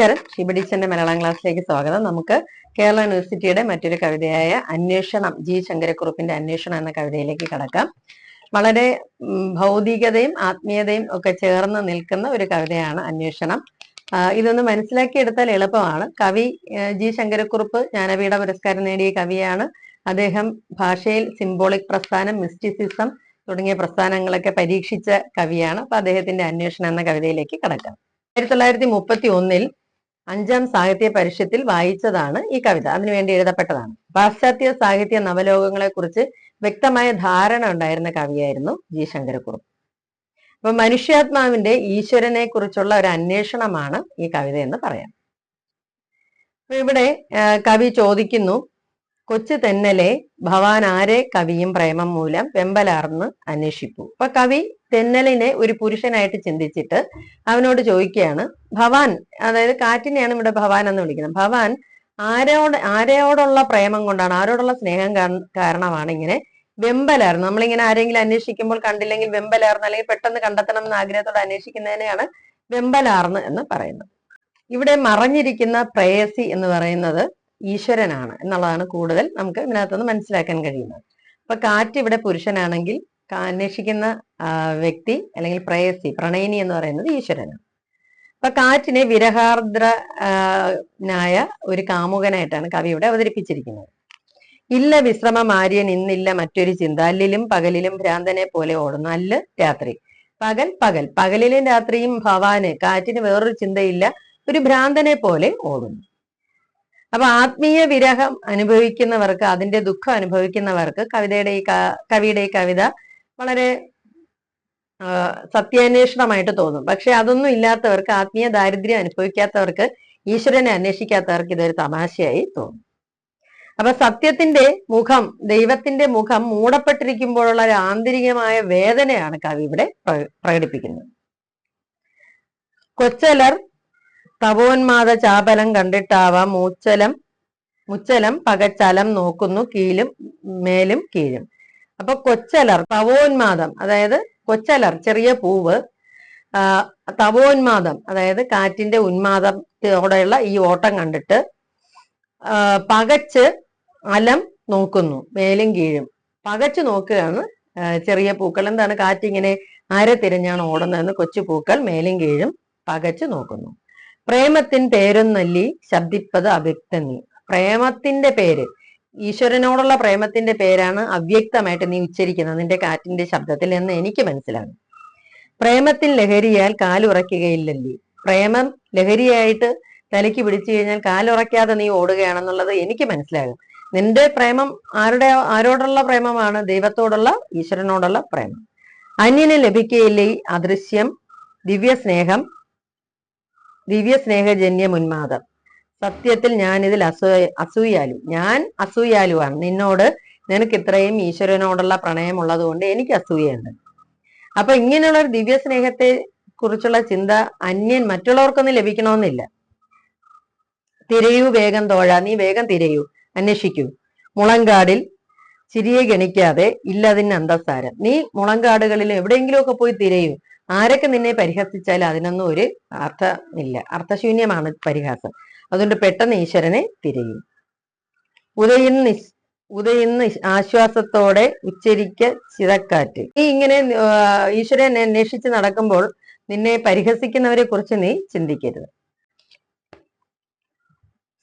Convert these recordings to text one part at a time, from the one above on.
നമസ്കാരം. ഷിബിഡിച്ചന്റെ മലയാളം ക്ലാസ്സിലേക്ക് സ്വാഗതം. നമുക്ക് കേരള യൂണിവേഴ്സിറ്റിയുടെ മറ്റൊരു കവിതയായ അന്വേഷണം ജി ശങ്കരക്കുറുപ്പിന്റെ അന്വേഷണം എന്ന കവിതയിലേക്ക് കടക്കാം. വളരെ ഭൗതികതയും ആത്മീയതയും ഒക്കെ ചേർന്ന് നിൽക്കുന്ന ഒരു കവിതയാണ് അന്വേഷണം. ഇതൊന്ന് മനസ്സിലാക്കിയെടുത്താൽ എളുപ്പമാണ്. കവി ജി ശങ്കരക്കുറുപ്പ് ജ്ഞാനപീഠ പുരസ്കാരം നേടിയ കവിയാണ്. അദ്ദേഹം ഭാഷയിൽ സിംബോളിക് പ്രസ്ഥാനം മിസ്റ്റിസിസം തുടങ്ങിയ പ്രസ്ഥാനങ്ങളൊക്കെ പരീക്ഷിച്ച കവിയാണ്. അപ്പൊ അദ്ദേഹത്തിന്റെ അന്വേഷണം എന്ന കവിതയിലേക്ക് കടക്കാം. ആയിരത്തി തൊള്ളായിരത്തി മുപ്പത്തി ഒന്നിൽ അഞ്ചാം സാഹിത്യ പരിഷത്തിൽ വായിച്ചതാണ് ഈ കവിത. അതിനുവേണ്ടി എഴുതപ്പെട്ടതാണ്. പാശ്ചാത്യ സാഹിത്യ നവലോകങ്ങളെ കുറിച്ച് വ്യക്തമായ ധാരണ ഉണ്ടായിരുന്ന കവിയായിരുന്നു ജി. ശങ്കരക്കുറുപ്പ്. അപ്പൊ മനുഷ്യാത്മാവിന്റെ ഈശ്വരനെ കുറിച്ചുള്ള ഒരു അന്വേഷണമാണ് ഈ കവിത എന്ന് പറയാം. ഇവിടെ കവി ചോദിക്കുന്നു കൊച്ചു തെന്നലെ ഭവാൻ ആരെ കവിയും പ്രേമം മൂലം വെമ്പലാർന്ന് അന്വേഷിപ്പു. അപ്പൊ കവി തെന്നലിനെ ഒരു പുരുഷനായിട്ട് ചിന്തിച്ചിട്ട് അവനോട് ചോദിക്കുകയാണ് ഭവാൻ അതായത് കാറ്റിനെയാണ് ഇവിടെ ഭവാൻ എന്ന് വിളിക്കുന്നത്. ഭവാൻ ആരോട് ആരോടുള്ള പ്രേമം കൊണ്ടാണ് ആരോടുള്ള സ്നേഹം കാരണമാണ് ഇങ്ങനെ വെമ്പലാർന്ന്. നമ്മളിങ്ങനെ ആരെങ്കിലും അന്വേഷിക്കുമ്പോൾ കണ്ടില്ലെങ്കിൽ വെമ്പലാർന്ന് അല്ലെങ്കിൽ പെട്ടെന്ന് കണ്ടെത്തണം എന്ന ആഗ്രഹത്തോടെ അന്വേഷിക്കുന്നതിനെയാണ് വെമ്പലാർന്ന് എന്ന് പറയുന്നത്. ഇവിടെ മറഞ്ഞിരിക്കുന്ന പ്രേയസി എന്ന് പറയുന്നത് ഈശ്വരനാണ് എന്നുള്ളതാണ് കൂടുതൽ നമുക്ക് ഇതിനകത്തുനിന്ന് മനസ്സിലാക്കാൻ കഴിയുന്നത്. അപ്പൊ കാറ്റ് ഇവിടെ പുരുഷനാണെങ്കിൽ അന്വേഷിക്കുന്ന വ്യക്തി അല്ലെങ്കിൽ പ്രേയസി പ്രണയിനി എന്ന് പറയുന്നത് ഈശ്വരനാണ്. അപ്പൊ കാറ്റിനെ വിരഹാർദ്രനായ ഒരു കാമുകനായിട്ടാണ് കവി ഇവിടെ അവതരിപ്പിച്ചിരിക്കുന്നത്. ഇല്ല വിശ്രമം ആര്യൻ ഇന്നില്ല മറ്റൊരു ചിന്ത. അല്ലിലും പകലിലും ഭ്രാന്തനെ പോലെ ഓടുന്ന. അല്ല് രാത്രി. പകൽ പകൽ. പകലിലും രാത്രിയും ഭവാന്. കാറ്റിന് വേറൊരു ചിന്തയില്ല. ഒരു ഭ്രാന്തനെ പോലെ ഓടുന്നു. അപ്പൊ ആത്മീയ വിരഹം അനുഭവിക്കുന്നവർക്ക് അതിന്റെ ദുഃഖം അനുഭവിക്കുന്നവർക്ക് കവിതയുടെ ഈ കവിയുടെ ഈ കവിത വളരെ സത്യാന്വേഷണമായിട്ട് തോന്നും. പക്ഷെ അതൊന്നും ഇല്ലാത്തവർക്ക് ആത്മീയ ദാരിദ്ര്യം അനുഭവിക്കാത്തവർക്ക് ഈശ്വരനെ അന്വേഷിക്കാത്തവർക്ക് ഇതൊരു തമാശയായി തോന്നും. അപ്പൊ സത്യത്തിന്റെ മുഖം ദൈവത്തിന്റെ മുഖം മൂടപ്പെട്ടിരിക്കുമ്പോഴുള്ള ഒരു ആന്തരികമായ വേദനയാണ് കവി ഇവിടെ പ്രകടിപ്പിക്കുന്നത്. കൊച്ചലർ തപോന്മാദ ചാപലം കണ്ടിട്ടാവാം മൂച്ചലം മുച്ചലം പകച്ചലം നോക്കുന്നു കീലും മേലും കീഴും. അപ്പൊ കൊച്ചലർ തപോന്മാദം അതായത് കൊച്ചലർ ചെറിയ പൂവ് തവോന്മാദം അതായത് കാറ്റിന്റെ ഉന്മാദത്തോടെയുള്ള ഈ ഓട്ടം കണ്ടിട്ട് പകച്ച് അലം നോക്കുന്നു മേലും കീഴും. പകച്ചു നോക്കുകയാണ് ചെറിയ പൂക്കൾ. എന്താണ് കാറ്റിങ്ങനെ ആരെ തിരഞ്ഞാണ് ഓടുന്നതെന്ന് കൊച്ചു പൂക്കൾ മേലും കീഴും പകച്ചു നോക്കുന്നു. പ്രേമത്തിൻ പേരൊന്നല്ലി ശബ്ദിപ്പത് അവ്യക്തനീ പ്രേമത്തിന്റെ പേര്. ഈശ്വരനോടുള്ള പ്രേമത്തിന്റെ പേരാണ് അവ്യക്തമായിട്ട് നീ ഉച്ചരിക്കുന്നത്. നിന്റെ കാറ്റിന്റെ ശബ്ദത്തിൽ എന്ന് എനിക്ക് മനസ്സിലാകും. പ്രേമത്തിൽ ലഹരിയാൽ കാലുറയ്ക്കുകയില്ലല്ലേ പ്രേമം ലഹരിയായിട്ട് തലയ്ക്ക് പിടിച്ചു കഴിഞ്ഞാൽ കാലുറയ്ക്കാതെ നീ ഓടുകയാണെന്നുള്ളത് എനിക്ക് മനസ്സിലാകും. നിന്റെ പ്രേമം ആരുടെ ആരോടുള്ള പ്രേമമാണ്? ദൈവത്തോടുള്ള ഈശ്വരനോടുള്ള പ്രേമം. അന്യന് ലഭിക്കയില്ലേ അദൃശ്യം ദിവ്യ സ്നേഹം ദിവ്യ സ്നേഹജന്യ ഉന്മാദം സത്യത്തിൽ ഞാൻ ഇതിൽ അസൂയ അസൂയാലു. ഞാൻ അസൂയാലുവാണ്. നിന്നോട് നിനക്ക് ഇത്രയും ഈശ്വരനോടുള്ള പ്രണയം ഉള്ളത് കൊണ്ട് എനിക്ക് അസൂയുണ്ട് അപ്പൊ ഇങ്ങനെയുള്ള ഒരു ദിവ്യ സ്നേഹത്തെ കുറിച്ചുള്ള ചിന്ത അന്യൻ മറ്റുള്ളവർക്കൊന്നും ലഭിക്കണമെന്നില്ല. തിരയൂ വേഗം തോഴ. നീ വേഗം തിരയൂ. അന്വേഷിക്കൂ. മുളങ്കാടിൽ ചിരിയെ ഗണിക്കാതെ ഇല്ലതിന് അന്തസാരം നീ മുളങ്കാടുകളിൽ എവിടെയെങ്കിലുമൊക്കെ പോയി തിരയൂ. ആരൊക്കെ നിന്നെ പരിഹസിച്ചാൽ അതിനൊന്നും ഒരു അർത്ഥമില്ല. അർത്ഥശൂന്യമാണ് പരിഹാസം. അതുകൊണ്ട് പെട്ടെന്ന് ഈശ്വരനെ തിരയും. ഉദയുന്ന ഉദയുന്ന ആശ്വാസത്തോടെ ഉച്ചരിക്ക ചിതക്കാറ്റ് നീ ഇങ്ങനെ ഈശ്വരനെ അന്വേഷിച്ച് നടക്കുമ്പോൾ നിന്നെ പരിഹസിക്കുന്നവരെ കുറിച്ച് നീ ചിന്തിക്കരുത്.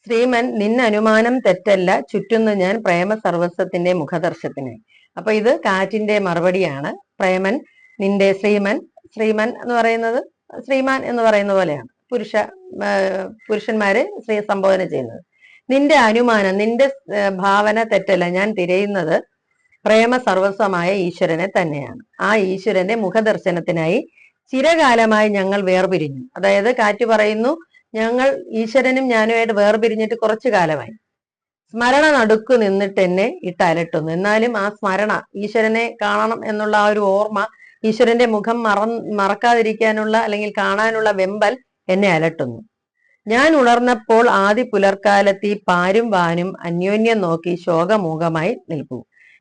ശ്രീമൻ നിന്ന അനുമാനം തെറ്റല്ല ചുറ്റുന്നു ഞാൻ പ്രേമ സർവസ്വത്തിന്റെ മുഖദർശത്തിനായി. അപ്പൊ ഇത് കാറ്റിന്റെ മറുപടിയാണ്. പ്രേമൻ നിന്റെ ശ്രീമൻ ശ്രീമൻ എന്ന് പറയുന്നത് ശ്രീമാൻ എന്ന് പറയുന്ന പോലെയാണ്. പുരുഷ പുരുഷന്മാരെ സ്ത്രീ സംബോധന ചെയ്യുന്നത്. നിന്റെ അനുമാനം നിന്റെ ഭാവന തെറ്റല്ല. ഞാൻ തിരയുന്നത് പ്രേമ സർവസ്വമായ ഈശ്വരനെ തന്നെയാണ്. ആ ഈശ്വരന്റെ മുഖദർശനത്തിനായി ചിരകാലമായി ഞങ്ങൾ വേർപിരിഞ്ഞു. അതായത് കാറ്റ് പറയുന്നു ഞങ്ങൾ ഈശ്വരനും ഞാനുമായിട്ട് വേർപിരിഞ്ഞിട്ട് കുറച്ചു കാലമായി. സ്മരണ നടുക്കു നിന്നിട്ട് എന്നെ ഇട്ടലട്ടുന്നു. എന്നാലും ആ സ്മരണ ഈശ്വരനെ കാണണം എന്നുള്ള ആ ഒരു ഓർമ്മ ഈശ്വരന്റെ മുഖം മറ മറക്കാതിരിക്കാനുള്ള അല്ലെങ്കിൽ കാണാനുള്ള വെമ്പൽ എന്നെ അലട്ടുന്നു. ഞാൻ ഉണർന്നപ്പോൾ ആദ്യ പുലർക്കാലത്ത് ഈ പാരും വാനും അന്യോന്യം നോക്കി ശോകമൂകമായി നിൽക്കൂ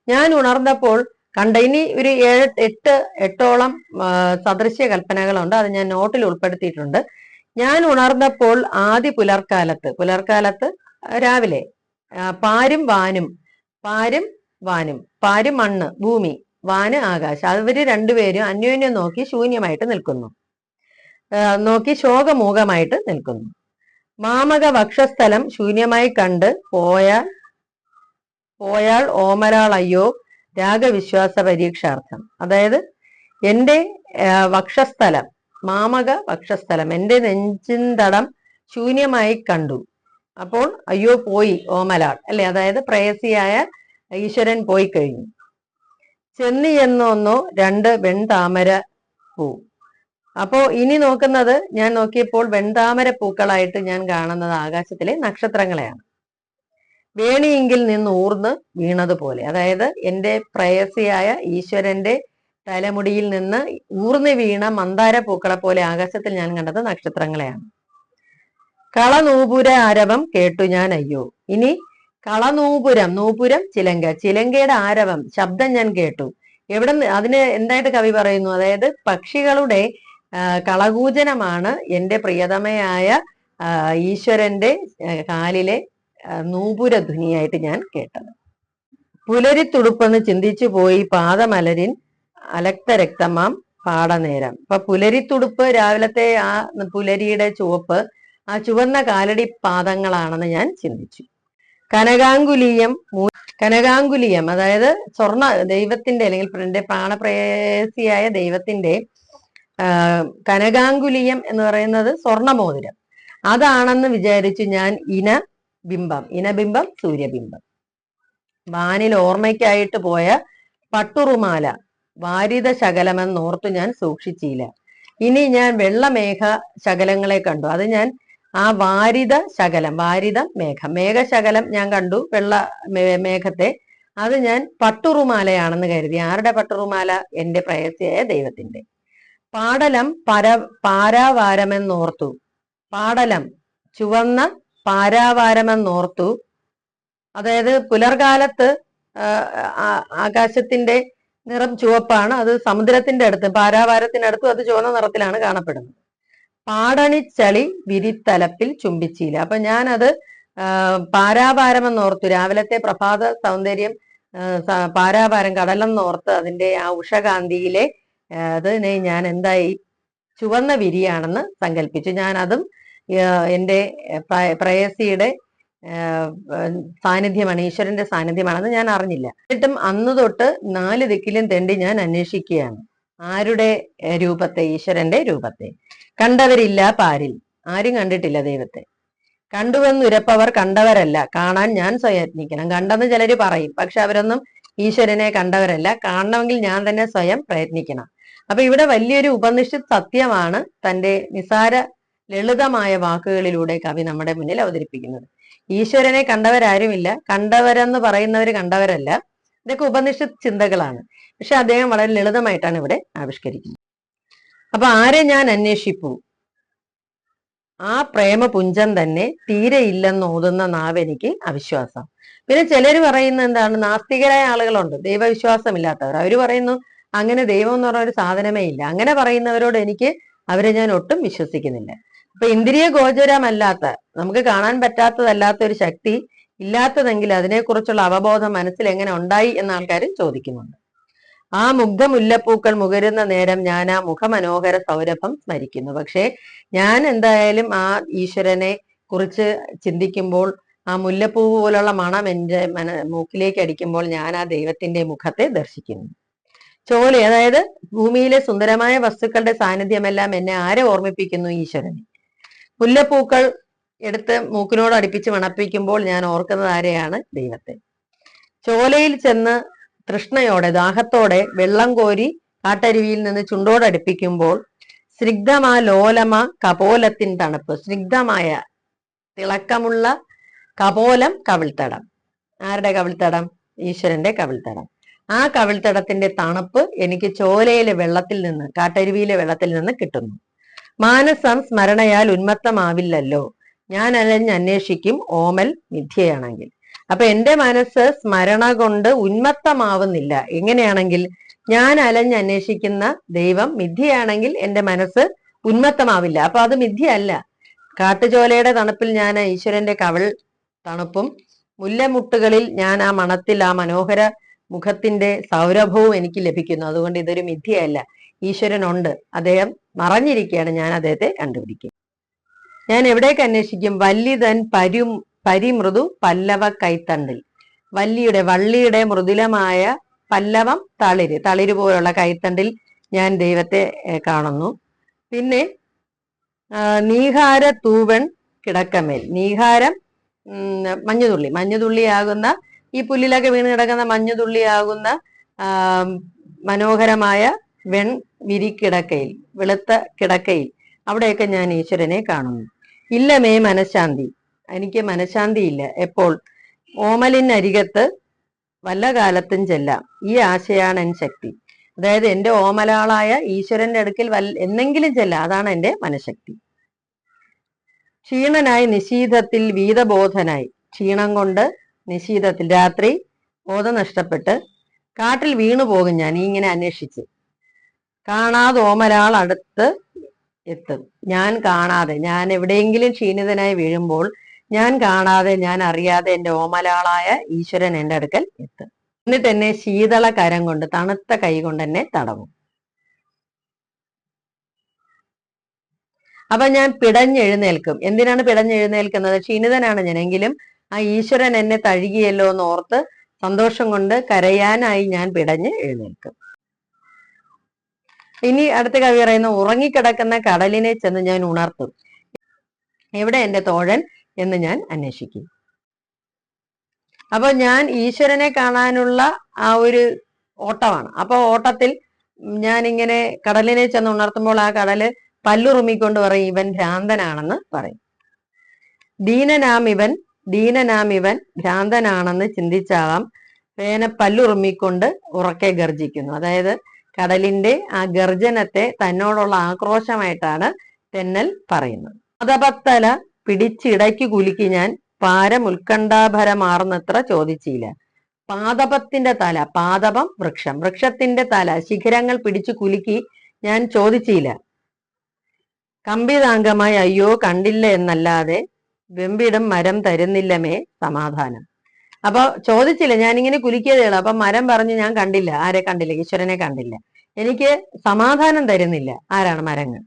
ഞാൻ ഉണർന്നപ്പോൾ കണ്ട ഇനി ഒരു ഏഴ് എട്ട് എട്ടോളം സദൃശ്യ കൽപ്പനകളുണ്ട് അത് ഞാൻ നോട്ടിൽ ഉൾപ്പെടുത്തിയിട്ടുണ്ട്. ഞാൻ ഉണർന്നപ്പോൾ ആദ്യ പുലർക്കാലത്ത് പുലർക്കാലത്ത് രാവിലെ പാരും വാനും പാരും വാനും പാരും മണ്ണ് ഭൂമി വാന് ആകാശം. അവർ രണ്ടുപേരും അന്യോന്യം നോക്കി ശൂന്യമായിട്ട് നിൽക്കുന്നു. നോക്കി ശോകമൂകമായിട്ട് നിൽക്കുന്നു. മാമക വക്ഷസ്ഥലം ശൂന്യമായി കണ്ട് പോയ പോയാൾ ഓമരാൾ അയ്യോ രാഗവിശ്വാസ പരീക്ഷാർത്ഥം. അതായത് എന്റെ ആ, വക്ഷസ്ഥലം മാമക വക്ഷസ്ഥലം എന്റെ നെഞ്ചിന്തടം ശൂന്യമായി കണ്ടു. അപ്പോൾ അയ്യോ പോയി ഓമലാൾ അല്ലെ? അതായത് പ്രേയസിയായ ഈശ്വരൻ പോയി കഴിഞ്ഞു. ചെന്നി എന്നൊന്നോ രണ്ട് വെൺതാമര പൂ. അപ്പോ ഇനി നോക്കുന്നത് ഞാൻ നോക്കിയപ്പോൾ വെൺതാമര പൂക്കളായിട്ട് ഞാൻ കാണുന്നത് ആകാശത്തിലെ നക്ഷത്രങ്ങളെയാണ്. വേണിയെങ്കിൽ നിന്ന് ഊർന്ന് വീണതുപോലെ അതായത് എന്റെ പ്രേയസിയായ ഈശ്വരന്റെ തലമുടിയിൽ നിന്ന് ഊർന്ന് വീണ മന്ദാര പൂക്കളെ പോലെ ആകാശത്തിൽ ഞാൻ കണ്ടത് നക്ഷത്രങ്ങളെയാണ്. കളനൂപുര ആരവം കേട്ടു ഞാൻ അയ്യോ. ഇനി കളനൂപുരം നൂപുരം ചിലങ്ക. ചിലങ്കയുടെ ആരവം ശബ്ദം ഞാൻ കേട്ടു. എവിടെ അതിന് എന്തായിട്ട് കവി പറയുന്നു? അതായത് പക്ഷികളുടെ കളകൂചനമാണ് എന്റെ പ്രിയതമയായ ഈശ്വരന്റെ കാലിലെ നൂപുര ധ്വനിയായിട്ട് ഞാൻ കേട്ടത്. പുലരിത്തുടുപ്പെന്ന് ചിന്തിച്ചു പോയി പാദമലരിൻ അലക്ത രക്തമാം പാടനേരം. ഇപ്പൊ പുലരിത്തുടുപ്പ് രാവിലത്തെ ആ പുലരിയുടെ ചുവപ്പ് ആ ചുവന്ന കാലടി പാദങ്ങളാണെന്ന് ഞാൻ ചിന്തിച്ചു. കനകാങ്കുലീയം കനകാങ്കുലീയം അതായത് സ്വർണ ദൈവത്തിന്റെ അല്ലെങ്കിൽ എന്റെ പ്രാണപ്രേസിയായ ദൈവത്തിന്റെ കനകാങ്കുലീയം എന്ന് പറയുന്നത് സ്വർണമോതിരം. അതാണെന്ന് വിചാരിച്ചു ഞാൻ ഇന ബിംബം ഇനബിംബം സൂര്യബിംബം. വാനിൽ ഓർമ്മയ്ക്കായിട്ട് പോയ പട്ടുറുമാല വാരിത ശകലമെന്നോർത്തു ഞാൻ സൂക്ഷിച്ചില്ല. ഇനി ഞാൻ വെള്ളമേഘ ശകലങ്ങളെ കണ്ടു. അത് ഞാൻ ആ വാരിത ശകലം വാരിത മേഘം. മേഘശകലം ഞാൻ കണ്ടു വെള്ള മേഘത്തെ. അത് ഞാൻ പട്ടുറുമാലയാണെന്ന് കരുതി. ആരുടെ പട്ടുറുമാല? എന്റെ പ്രയസ്യായ ദൈവത്തിന്റെ പാടലം പര പാരാവാരമെന്നോർത്തു. പാടലം ചുവന്ന പാരാവാരമെന്നോർത്തു. അതായത് പുലർകാലത്ത് ആകാശത്തിന്റെ നിറം ചുവപ്പാണ്. അത് സമുദ്രത്തിന്റെ അടുത്ത് പാരാവാരത്തിനടുത്തും അത് ചുവന്ന നിറത്തിലാണ് കാണപ്പെടുന്നത്. പാടണിച്ചളി വിരിത്തലപ്പിൽ ചുംബിച്ചില്ല. അപ്പൊ ഞാനത് എന്ന് ഓർത്തു രാവിലത്തെ പ്രഭാത സൗന്ദര്യം പാരാവാരം കടലെന്നോർത്ത് അതിന്റെ ആ ഉഷകാന്തിയിലെ അതിനെ ഞാൻ എന്തായി? ചുവന്ന വിരിയാണെന്ന് സങ്കല്പിച്ചു ഞാൻ അതും എന്റെ പ്രയസിയുടെ സാന്നിധ്യമാണ് ഈശ്വരന്റെ സാന്നിധ്യമാണെന്ന് ഞാൻ അറിഞ്ഞില്ല. എന്നിട്ടും അന്ന് തൊട്ട് നാല് ദിക്കിലും തെണ്ടി ഞാൻ അന്വേഷിക്കുകയാണ്. ആരുടെ രൂപത്തെ? ഈശ്വരന്റെ രൂപത്തെ. കണ്ടവരില്ല പാരിൽ. ആരും കണ്ടിട്ടില്ല ദൈവത്തെ. കണ്ടുവെന്നുരപ്പവർ കണ്ടവരല്ല. കാണാൻ ഞാൻ സ്വയത്നിക്കണം. കണ്ടെന്ന് ചിലർ പറയും. പക്ഷെ അവരൊന്നും ഈശ്വരനെ കണ്ടവരല്ല. കാണണമെങ്കിൽ ഞാൻ തന്നെ സ്വയം പ്രയത്നിക്കണം. അപ്പൊ ഇവിടെ വലിയൊരു ഉപനിഷത്ത് സത്യമാണ് തന്റെ നിസാര ലളിതമായ വാക്കുകളിലൂടെ കവി നമ്മുടെ മുന്നിൽ അവതരിപ്പിക്കുന്നത്. ഈശ്വരനെ കണ്ടവരാരുമില്ല. കണ്ടവരെന്ന് പറയുന്നവർ കണ്ടവരല്ല. ഇതൊക്കെ ഉപനിഷത്ത് ചിന്തകളാണ്. പക്ഷെ അദ്ദേഹം വളരെ ലളിതമായിട്ടാണ് ഇവിടെ ആവിഷ്കരിക്കുന്നത്. അപ്പൊ ആരെ ഞാൻ അന്വേഷിപ്പു? ആ പ്രേമപുഞ്ചം തന്നെ തീരെ ഇല്ലെന്ന് ഓതുന്ന നാവെനിക്ക് അവിശ്വാസം. പിന്നെ ചിലർ പറയുന്ന എന്താണ്? നാസ്തികരായ ആളുകളുണ്ട്. ദൈവവിശ്വാസമില്ലാത്തവർ. അവർ പറയുന്നു അങ്ങനെ ദൈവം എന്ന് പറഞ്ഞ ഒരു സാധനമേ ഇല്ല. അങ്ങനെ പറയുന്നവരോട് എനിക്ക് അവരെ ഞാൻ ഒട്ടും വിശ്വസിക്കുന്നില്ല. അപ്പൊ ഇന്ദ്രിയ ഗോചരമല്ലാത്ത നമുക്ക് കാണാൻ പറ്റാത്തതല്ലാത്ത ഒരു ശക്തി ഇല്ലാത്തതെങ്കിൽ അതിനെക്കുറിച്ചുള്ള അവബോധം മനസ്സിൽ എങ്ങനെ ഉണ്ടായി എന്ന ആൾക്കാർ ചോദിക്കുന്നുണ്ട്. ആ മുഗ്ധ മുല്ലപ്പൂക്കൾ മുകരുന്ന നേരം ഞാൻ ആ മുഖമനോഹര സൗരഭം സ്മരിക്കുന്നു. പക്ഷേ ഞാൻ എന്തായാലും ആ ഈശ്വരനെ കുറിച്ച് ചിന്തിക്കുമ്പോൾ ആ മുല്ലപ്പൂ പോലുള്ള മണം എന്റെ മന മൂക്കിലേക്ക് അടിക്കുമ്പോൾ ഞാൻ ആ ദൈവത്തിന്റെ മുഖത്തെ ദർശിക്കുന്നു. ചോലെ അതായത് ഭൂമിയിലെ സുന്ദരമായ വസ്തുക്കളുടെ സാന്നിധ്യമെല്ലാം എന്നെ ആരെ ഓർമ്മിപ്പിക്കുന്നു? ഈശ്വരനെ. മുല്ലപ്പൂക്കൾ എടുത്ത് മൂക്കിനോട് അടുപ്പിച്ച് മണപ്പിക്കുമ്പോൾ ഞാൻ ഓർക്കുന്നത് ആരെയാണ്? ദൈവത്തെ. ചോലയിൽ ചെന്ന് തൃഷ്ണയോടെ ദാഹത്തോടെ വെള്ളം കോരി കാട്ടരുവിയിൽ നിന്ന് ചുണ്ടോടടുപ്പിക്കുമ്പോൾ സ്നിഗ്ധമാ ലോലമ കപോലത്തിൻ തണുപ്പ്. സ്നിഗ്ധമായ തിളക്കമുള്ള കപോലം കവിൾത്തടം. ആരുടെ കവിൾത്തടം? ഈശ്വരന്റെ കവിൾത്തടം. ആ കവിൾത്തടത്തിന്റെ തണുപ്പ് എനിക്ക് ചോലയിലെ വെള്ളത്തിൽ നിന്ന് കാട്ടരുവിയിലെ വെള്ളത്തിൽ നിന്ന് കിട്ടുന്നു. മാനസം സ്മരണയാൽ ഉന്മത്തമാവില്ലല്ലോ. ഞാൻ അലഞ്ഞന്വേഷിക്കും ഓമൽ മിഥ്യയാണെങ്കിൽ. അപ്പൊ എന്റെ മനസ്സ് സ്മരണ കൊണ്ട് ഉന്മത്തമാവുന്നില്ല. എങ്ങനെയാണെങ്കിൽ ഞാൻ അലഞ്ഞ് അന്വേഷിക്കുന്ന ദൈവം മിഥ്യയാണെങ്കിൽ എന്റെ മനസ്സ് ഉന്മത്തമാവില്ല. അപ്പൊ അത് മിഥ്യയല്ല. കാട്ടുചോലയുടെ തണുപ്പിൽ ഞാൻ ഈശ്വരന്റെ കവൾ തണുപ്പും മുല്ലമുട്ടുകളിൽ ഞാൻ ആ മണത്തിൽ ആ മനോഹര മുഖത്തിന്റെ സൗരഭവും എനിക്ക് ലഭിക്കുന്നു. അതുകൊണ്ട് ഇതൊരു മിഥ്യയല്ല. ഈശ്വരനുണ്ട്. അദ്ദേഹം മറഞ്ഞിരിക്കുകയാണ്. ഞാൻ അദ്ദേഹത്തെ കണ്ടുപിടിക്കും. ഞാൻ എവിടേക്ക് അന്വേഷിക്കും? വല്ലിതൻ പരും പരിമൃദു പല്ലവ കൈത്തണ്ടിൽ. വല്ലിയുടെ വള്ളിയുടെ മൃദുലമായ പല്ലവം തളിര്. തളിര് പോലുള്ള കൈത്തണ്ടിൽ ഞാൻ ദൈവത്തെ കാണുന്നു. പിന്നെ നീഹാര തൂവൺ കിടക്കമേൽ. നീഹാരം മഞ്ഞുതുള്ളി. മഞ്ഞുതുള്ളിയാകുന്ന ഈ പുല്ലിലൊക്കെ വീണ് കിടക്കുന്ന മഞ്ഞുതുള്ളിയാകുന്ന മനോഹരമായ വെൺ വിരിക്കിടക്കയിൽ വെളുത്ത കിടക്കയിൽ. അവിടെയൊക്കെ ഞാൻ ഈശ്വരനെ കാണുന്നു. ഇല്ലമേ മനഃശാന്തി. എനിക്ക് മനഃശാന്തി ഇല്ല എപ്പോൾ? ഓമലിനരികത്ത് വല്ല കാലത്തും ചെല്ലാം. ഈ ആശയാണ് എൻ ശക്തി. അതായത് എന്റെ ഓമലാളായ ഈശ്വരന്റെ അടുക്കൽ വൽ എന്നെങ്കിലും ചെല്ലാം. അതാണ് എന്റെ മനഃശക്തി. ക്ഷീണനായി നിശീതത്തിൽ വീതബോധനായി. ക്ഷീണം കൊണ്ട് നിശീതത്തിൽ രാത്രി ബോധം നഷ്ടപ്പെട്ട് കാട്ടിൽ വീണു പോകും ഞാൻ. ഇങ്ങനെ അന്വേഷിച്ച്. കാണാതെ ഓമലാൾ അടുത്ത് എത്തും. ഞാൻ കാണാതെ. ഞാൻ എവിടെയെങ്കിലും ക്ഷീണിതനായി വീഴുമ്പോൾ ഞാൻ കാണാതെ ഞാൻ അറിയാതെ എന്റെ ഓമലാളായ ഈശ്വരൻ എന്റെ അടുക്കൽ എത്തും. എന്നിട്ട് എന്നെ ശീതള കരം കൊണ്ട് തണുത്ത കൈ കൊണ്ട് എന്നെ തടവും. അപ്പൊ ഞാൻ പിടഞ്ഞെഴുന്നേൽക്കും. എന്തിനാണ് പിടഞ്ഞെഴുന്നേൽക്കുന്നത്? ക്ഷീണിതനാണ് ഞാനെങ്കിലും ആ ഈശ്വരൻ എന്നെ തഴുകിയല്ലോ എന്ന് ഓർത്ത് സന്തോഷം കൊണ്ട് കരയാനായി ഞാൻ പിടഞ്ഞ് എഴുന്നേൽക്കും. ഇനി അടുത്ത കവി പറയുന്ന ഉറങ്ങിക്കിടക്കുന്ന കടലിനെ ചെന്ന് ഞാൻ ഉണർത്തും. എവിടെ എന്റെ തോഴൻ? എന്ന് ഞാൻ അന്വേഷിക്കും. അപ്പൊ ഞാൻ ഈശ്വരനെ കാണാനുള്ള ആ ഒരു ഓട്ടമാണ്. അപ്പൊ ഓട്ടത്തിൽ ഞാൻ ഇങ്ങനെ കടലിനെ ചെന്ന് ഉണർത്തുമ്പോൾ ആ കടൽ പല്ലുറുമിക്കൊണ്ട് പറയും ഇവൻ ഭ്രാന്തനാണെന്ന് പറയും. ദീനനാം ഇവൻ ദീനനാം ഇവൻ ഭ്രാന്തനാണെന്ന് ചിന്തിച്ചാവാം വേന പല്ലുറുമിക്കൊണ്ട് ഉറക്കെ ഗർജിക്കുന്നു അതായത് കടലിന്റെ ആ ഗർജനത്തെ തന്നോടുള്ള ആക്രോശമായിട്ടാണ് തെന്നൽ പറയുന്നത്. അതപത്തല പിടിച്ചിടയ്ക്ക് കുലുക്കി ഞാൻ പാരം ഉത്കണ്ഠാഭരമാർന്നത്ര ചോദിച്ചില്ല. പാദപത്തിന്റെ തല പാദപം വൃക്ഷം വൃക്ഷത്തിന്റെ തല ശിഖരങ്ങൾ പിടിച്ചു കുലുക്കി ഞാൻ ചോദിച്ചില്ല. കമ്പിതാംഗമായി അയ്യോ കണ്ടില്ല എന്നല്ലാതെ വെമ്പിടം മരം തരുന്നില്ലമേ സമാധാനം. അപ്പൊ ചോദിച്ചില്ല ഞാനിങ്ങനെ കുലുക്കിയതേ അപ്പൊ മരം പറഞ്ഞു ഞാൻ കണ്ടില്ല. ആരെ കണ്ടില്ല? ഈശ്വരനെ കണ്ടില്ല. എനിക്ക് സമാധാനം തരുന്നില്ല. ആരാണ് മരങ്ങൾ?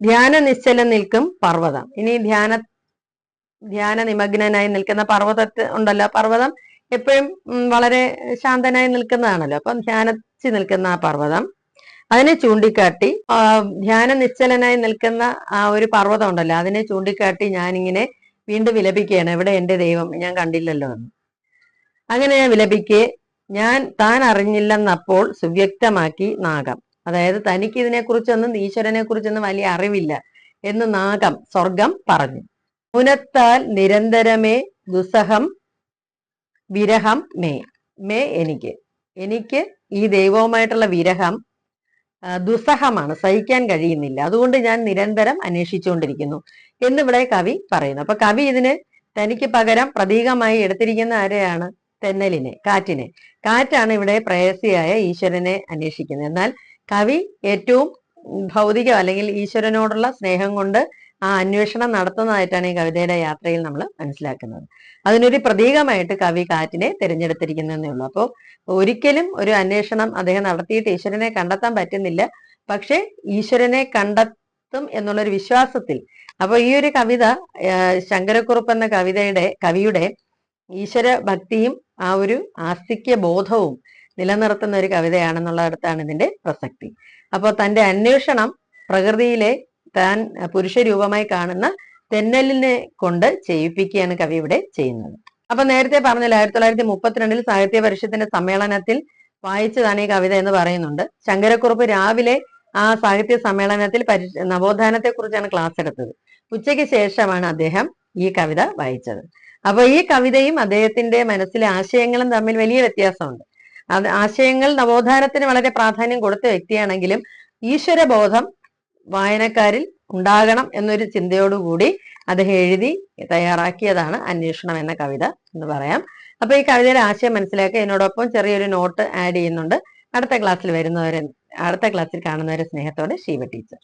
ധ്യാന നിശ്ചലം നിൽക്കും പർവതം. ഇനി ധ്യാന ധ്യാന നിമഗ്നനായി നിൽക്കുന്ന പർവതത്തെ ഉണ്ടല്ലോ. പർവതം എപ്പോഴും വളരെ ശാന്തനായി നിൽക്കുന്നതാണല്ലോ. അപ്പം ധ്യാനിച്ച് നിൽക്കുന്ന ആ പർവതം. അതിനെ ചൂണ്ടിക്കാട്ടി ധ്യാന നിശ്ചലനായി നിൽക്കുന്ന ആ ഒരു പർവതം ഉണ്ടല്ലോ. അതിനെ ചൂണ്ടിക്കാട്ടി ഞാനിങ്ങനെ വീണ്ടും വിലപിക്കുകയാണ്. എവിടെ എന്റെ ദൈവം? ഞാൻ കണ്ടില്ലല്ലോ എന്ന്. അങ്ങനെ ഞാൻ വിലപിക്കെ ഞാൻ താൻ അറിഞ്ഞില്ലെന്നപ്പോൾ സുവ്യക്തമാക്കി നാഗം. അതായത് തനിക്ക് ഇതിനെക്കുറിച്ചൊന്നും ഈശ്വരനെ കുറിച്ചൊന്നും വലിയ അറിവില്ല എന്ന് നാഗം സ്വർഗം പറഞ്ഞു. പുനത്താൽ നിരന്തരമേ ദുസ്സഹം വിരഹം മേ മേ എനിക്ക്. എനിക്ക് ഈ ദൈവവുമായിട്ടുള്ള വിരഹം ദുസ്സഹമാണ് സഹിക്കാൻ കഴിയുന്നില്ല. അതുകൊണ്ട് ഞാൻ നിരന്തരം അന്വേഷിച്ചുകൊണ്ടിരിക്കുന്നു എന്നിവിടെ കവി പറയുന്നു. അപ്പൊ കവി ഇതിന് തനിക്ക് പകരം പ്രതീകമായി എടുത്തിരിക്കുന്ന ആരെയാണ്? തെന്നലിനെ കാറ്റിനെ. കാറ്റാണ് ഇവിടെ പ്രേയസിയായ ഈശ്വരനെ അന്വേഷിക്കുന്നത്. എന്നാൽ കവി ഏറ്റവും ഭൗതികം അല്ലെങ്കിൽ ഈശ്വരനോടുള്ള സ്നേഹം കൊണ്ട് ആ അന്വേഷണം നടത്തുന്നതായിട്ടാണ് ഈ കവിതയുടെ യാത്രയിൽ നമ്മൾ മനസ്സിലാക്കുന്നത്. അതിനൊരു പ്രതീകമായിട്ട് കവി കാറ്റിനെ തിരഞ്ഞെടുത്തിരിക്കുന്നതേ ഉള്ളൂ. അപ്പോൾ ഒരിക്കലും ഒരു അന്വേഷണം അദ്ദേഹം നടത്തിയിട്ട് ഈശ്വരനെ കണ്ടെത്താൻ പറ്റുന്നില്ല. പക്ഷെ ഈശ്വരനെ കണ്ടെത്തും എന്നുള്ളൊരു വിശ്വാസത്തിൽ അപ്പൊ ഈ ഒരു കവിത ശങ്കരക്കുറുപ്പ് എന്ന കവിതയുടെ കവിയുടെ ഈശ്വര ഭക്തിയും ആ ഒരു ആസ്തിക്യ ബോധവും നിലനിർത്തുന്ന ഒരു കവിതയാണെന്നുള്ളടത്താണ് ഇതിന്റെ പ്രസക്തി. അപ്പോൾ തന്റെ അന്വേഷണം പ്രകൃതിയിലെ താൻ പുരുഷരൂപമായി കാണുന്ന തെന്നലിനെ കൊണ്ട് ചെയ്യിപ്പിക്കുകയാണ് കവി ഇവിടെ ചെയ്യുന്നത്. അപ്പൊ നേരത്തെ പറഞ്ഞില്ല ആയിരത്തി തൊള്ളായിരത്തി മുപ്പത്തിരണ്ടിൽ സാഹിത്യ പരിഷത്തിന്റെ സമ്മേളനത്തിൽ വായിച്ചതാണ് ഈ കവിത എന്ന് പറയുന്നുണ്ട്. ശങ്കരക്കുറുപ്പ് രാവിലെ ആ സാഹിത്യ സമ്മേളനത്തിൽ പരി നവോത്ഥാനത്തെ കുറിച്ചാണ് ക്ലാസ് എടുത്തത്. ഉച്ചയ്ക്ക് ശേഷമാണ് അദ്ദേഹം ഈ കവിത വായിച്ചത്. അപ്പൊ ഈ കവിതയും അദ്ദേഹത്തിന്റെ മനസ്സിലെ ആശയങ്ങളും തമ്മിൽ വലിയ വ്യത്യാസമുണ്ട്. അത് ആശയങ്ങൾ നവോത്ഥാനത്തിന് വളരെ പ്രാധാന്യം കൊടുത്ത വ്യക്തിയാണെങ്കിലും ഈശ്വരബോധം വായനക്കാരിൽ ഉണ്ടാകണം എന്നൊരു ചിന്തയോടുകൂടി അദ്ദേഹം എഴുതി തയ്യാറാക്കിയതാണ് അന്വേഷണം എന്ന കവിത എന്ന് പറയാം. അപ്പൊ ഈ കവിതയുടെ ആശയം മനസ്സിലാക്കി എന്നോടൊപ്പം ചെറിയൊരു നോട്ട് ആഡ് ചെയ്യുന്നുണ്ട്. അടുത്ത ക്ലാസ്സിൽ വരുന്നവരെ അടുത്ത ക്ലാസ്സിൽ കാണുന്നവരെ സ്നേഹത്തോടെ ശിവ ടീച്ചർ.